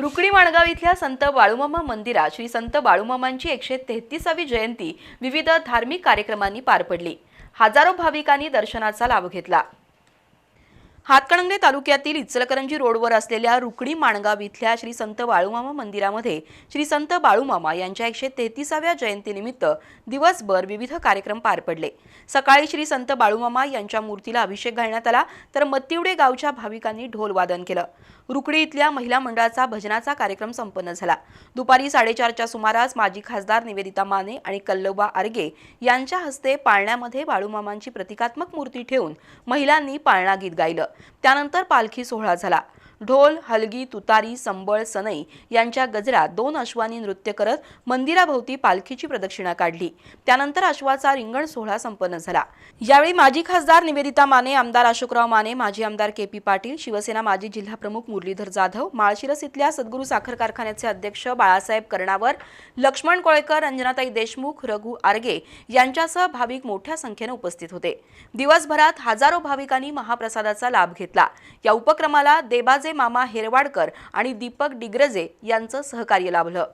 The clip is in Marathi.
रुकडी माणगाव इथल्या संत बाळूमामा मंदिरात श्री संत बाळूमामांची एकशे तेहतीसावी जयंती विविध धार्मिक कार्यक्रमांनी पार पडली. हजारो भाविकांनी दर्शनाचा लाभ घेतला. हातकणंगले तालुक्यातील इचलकरंजी रोडवर असलेल्या रुकडी माणगाव इथल्या श्री संत बाळूमामा मंदिरामध्ये श्री संत बाळूमामा यांच्या एकशे तेहतीसाव्या जयंतीनिमित्त दिवसभर विविध कार्यक्रम पार पडले. सकाळी श्री संत बाळूमामा यांच्या मूर्तीला अभिषेक घालण्यात आला तर मत्तिवडे गावच्या भाविकांनी ढोल वादन केलं. रुकडी इथल्या महिला मंडळाचा भजनाचा कार्यक्रम संपन्न झाला. दुपारी साडेचारच्या सुमारास माजी खासदार निवेदिता माने आणि कल्लोबा आर्गे यांच्या हस्ते पाळण्यामध्ये बाळूमामांची प्रतिकात्मक मूर्ती ठेवून महिलांनी पाळणा गीत गायलं. त्यानंतर पालखी सोहळा झाला. ढोल हलगी तुतारी संबळ सनई यांच्या गजरात दोन अश्वांनी नृत्य करत मंदिराभोवती पालखीची प्रदक्षिणा काढली. त्यानंतर अश्वाचा रिंगण सोहळा संपन्न झाला. यावेळी माजी खासदार निवेदिता माने आमदार अशोकराव माने माजी आमदार के पी पाटील शिवसेना माजी जिल्हा प्रमुख मुरलीधर जाधव माळशिरस इथल्या सद्गुरू साखर कारखान्याचे अध्यक्ष बाळासाहेब कर्णावर लक्ष्मण कोळेकर रंजनाताई देशमुख रघु आर्गे यांच्यासह भाविक मोठ्या संख्येने उपस्थित होते. दिवसभरात हजारो भाविकांनी महाप्रसादाचा लाभ घेतला. या उपक्रमाला देबाजे मामा हेरवाडकर आणि दीपक डिग्रजे यांचं सहकार्य लाभलं.